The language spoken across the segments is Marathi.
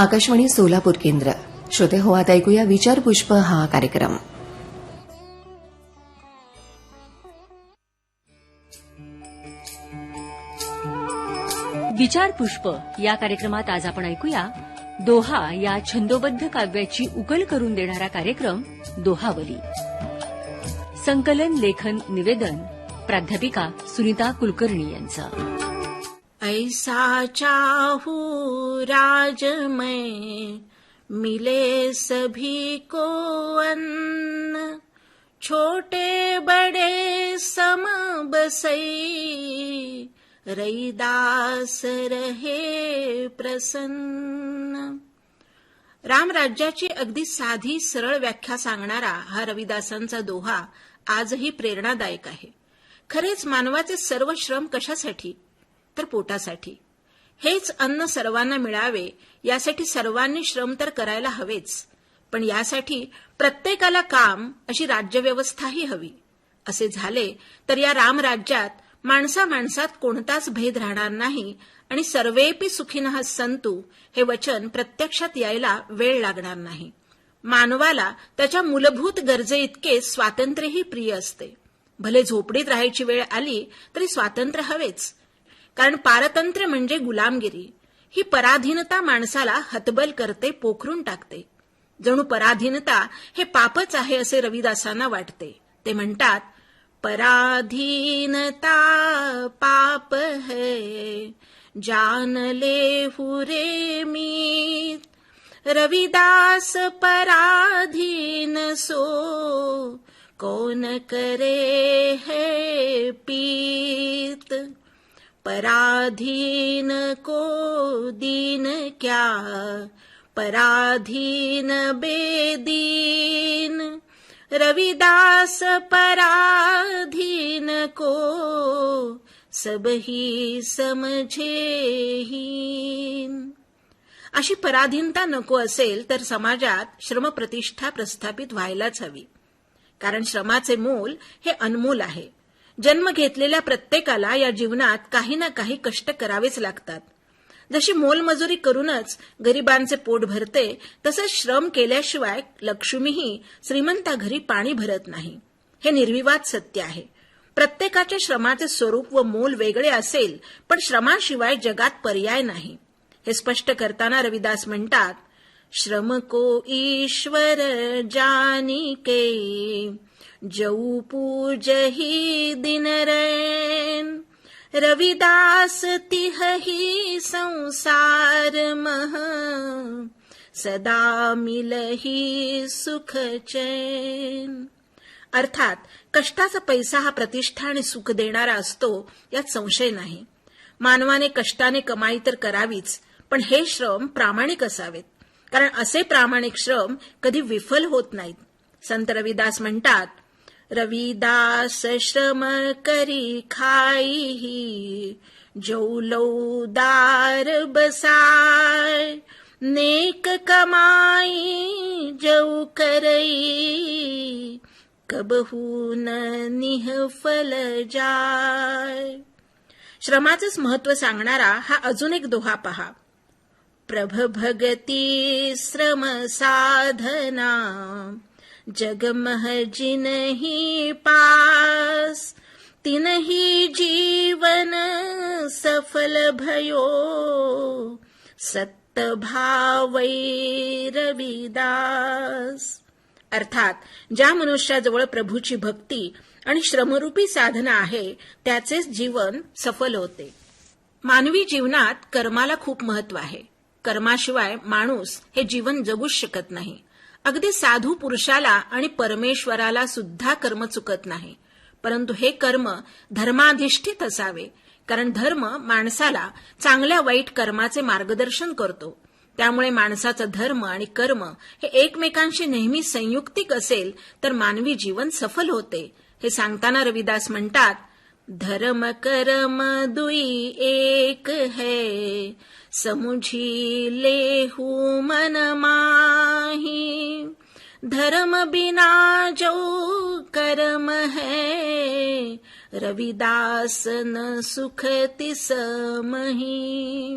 आकाशवाणी सोलापूर केंद्र. श्रोते हो आता ऐकूया विचारपुष्प हा कार्यक्रम. विचार पुष्प या कार्यक्रमात आज आपण ऐकूया दोहा या छंदोबद्ध काव्याची उकल करून देणारा कार्यक्रम दोहावली. संकलन लेखन निवेदन. प्राध्यापिका सुनीता कुलकर्णी यांचं. ऐसा चाहू राजमय मिले सभी को अन्न। छोटे बड़े सम बसई रईदास रहे प्रसन्न। रामराज्याची अगदी साधी सरळ व्याख्या सांगणारा हा रविदासांचा दोहा आजही प्रेरणादायक आहे. खरेच मानवाचे सर्व श्रम कशासाठी? तर पोटासाठी. हेच अन्न सर्वांना मिळावे यासाठी सर्वांनी श्रम तर करायला हवेच. पण यासाठी प्रत्येकाला काम अशी राज्यव्यवस्थाही हवी. असे झाले तर या रामराज्यात माणसा माणसात कोणताच भेद राहणार नाही आणि सर्वेपी सुखीनः संतू हे वचन प्रत्यक्षात यायला वेळ लागणार नाही. मानवाला त्याच्या मूलभूत गरजे इतके स्वातंत्र्यही प्रिय असते. भले झोपडीत राहायची वेळ आली तरी स्वातंत्र्य हवेच. कारण पारतंत्र्य म्हणजे गुलामगिरी. ही पराधीनता माणसाला हतबल करते पोखरून टाकते. जणू पराधीनता हे पापच आहे असे रविदासांना वाटते. ते म्हणतात पराधीनता पाप है जानले हुरे मीत। रविदास पराधीन सो कोण करे है पीत? पराधीन को दीन क्या? पराधीन बेदीन। रविदास पराधीन को सब ही समझे अशी पराधीनता नको असेल तर समाजात श्रम प्रतिष्ठा प्रस्थापित व्हायलाच हवी. कारण श्रमाचे मूल हे अनमोल आहे. जन्म घेतलेल्या प्रत्येकाला या जीवनात काही ना काही कष्ट करावेच लागतात. जशी मोलमजुरी करूनच गरिबांचे पोट भरते तसंच श्रम केल्याशिवाय लक्ष्मीही श्रीमंता घरी पाणी भरत नाही. हे निर्विवाद सत्य आहे. प्रत्येकाच्या श्रमाचे स्वरूप व मोल वेगळे असेल पण श्रमाशिवाय जगात पर्याय नाही. हे स्पष्ट करताना रविदास म्हणतात श्रम को ईश्वर जानी के जऊ पूजही दिनरैन। दिन रैन रविदास तिहही संसार मह। सदा मिलही सुख चैन। अर्थात कष्टाचा पैसा हा प्रतिष्ठा आणि सुख देणारा असतो यात संशय नाही. मानवाने कष्टाने कमाई तर करावीच पण हे श्रम प्रामाणिक असावेत. कारण असे प्रामाणिक श्रम कधी विफल होत नाहीत. संत रविदास म्हणतात रविदास श्रम करी खाई जौलौदार बसाय नेक कमाई जौ करई कबहू न निहफल जाय. श्रमाचंच महत्त्व सांगणारा हा अजून एक दोहा पहा. प्रभ भगती श्रम साधना. जगमह जिनही पास तिनही जीवन सफल भयो। सत्त भावै रविदास अर्थात ज्या मनुष्याजवळ प्रभूची भक्ती आणि श्रमरूपी साधना आहे त्याचेच जीवन सफल होते. मानवी जीवनात कर्माला खूप महत्त्व आहे. कर्माशिवाय माणूस हे जीवन जगूच शकत नाही. अगदी साधू पुरुषाला आणि परमेश्वराला सुद्धा कर्म चुकत नाही. परंतु हे कर्म धर्माधिष्ठित असावे कारण धर्म माणसाला चांगल्या वाईट कर्माचे मार्गदर्शन करतो. त्यामुळे माणसाचा धर्म आणि कर्म हे एकमेकांशी नेहमी संयुक्तिक असेल तर मानवी जीवन सफल होते. हे सांगताना रविदास म्हणतात धर्म कर्म दुई एक है लेहू मन माही धर्म बिना जो कर्म है रविदास न सुख तिसमही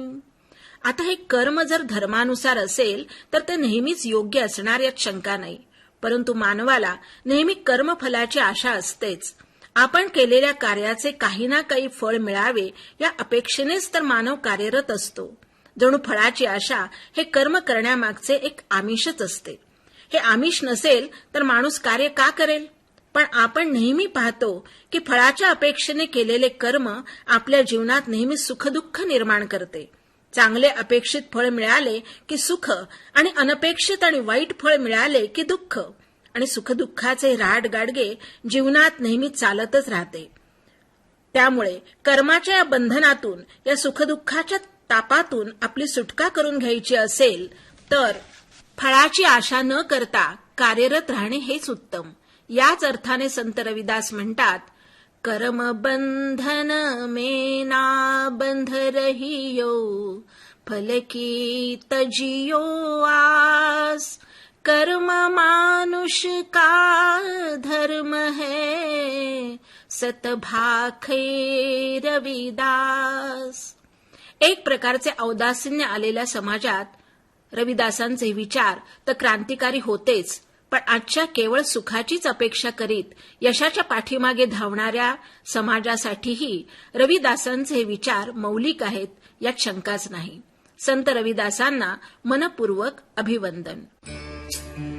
आता हे कर्म जर धर्मानुसार असेल तर ते नेहमीच योग्य असणार यात शंका नाही. परंतु मानवाला नेहमी कर्मफलाची आशा असतेच. आपण केलेल्या कार्याचे काही ना काही फळ मिळावे या अपेक्षेनेच तर मानव कार्यरत असतो. जणू फळाची आशा हे कर्म करण्यामागचे एक आमिषच असते. हे आमिष नसेल तर माणूस कार्य का करेल? पण आपण नेहमी पाहतो की फळाच्या अपेक्षेने केलेले कर्म आपल्या जीवनात नेहमी सुखदुःख निर्माण करते. चांगले अपेक्षित फळ मिळाले की सुख आणि अनपेक्षित आणि वाईट फळ मिळाले की दुःख. आणि सुखदुःखाचे राड गाडगे जीवनात नेहमी चालतच राहते. त्यामुळे कर्माच्या या बंधनातून या सुखदुःखाच्या तापातून आपली सुटका करून घ्यायची असेल तर फळाची आशा न करता कार्यरत राहणे हेच उत्तम. याच अर्थाने संत रविदास म्हणतात कर्म बंधन में ना बंध रहियो फलकी तजियो आस कर्म मानुष का धर्म है? सतभाखे रविदास. एक प्रकारचे औदासिन्य आलेल्या समाजात रविदासांचे विचार तर क्रांतिकारी होतेच पण आजच्या केवळ सुखाचीच अपेक्षा करीत यशाच्या पाठीमागे धावणाऱ्या समाजासाठीही रविदासांचे विचार मौलिक आहेत यात शंकाच नाही. संत रविदासांना मनपूर्वक अभिवंदन Thank you.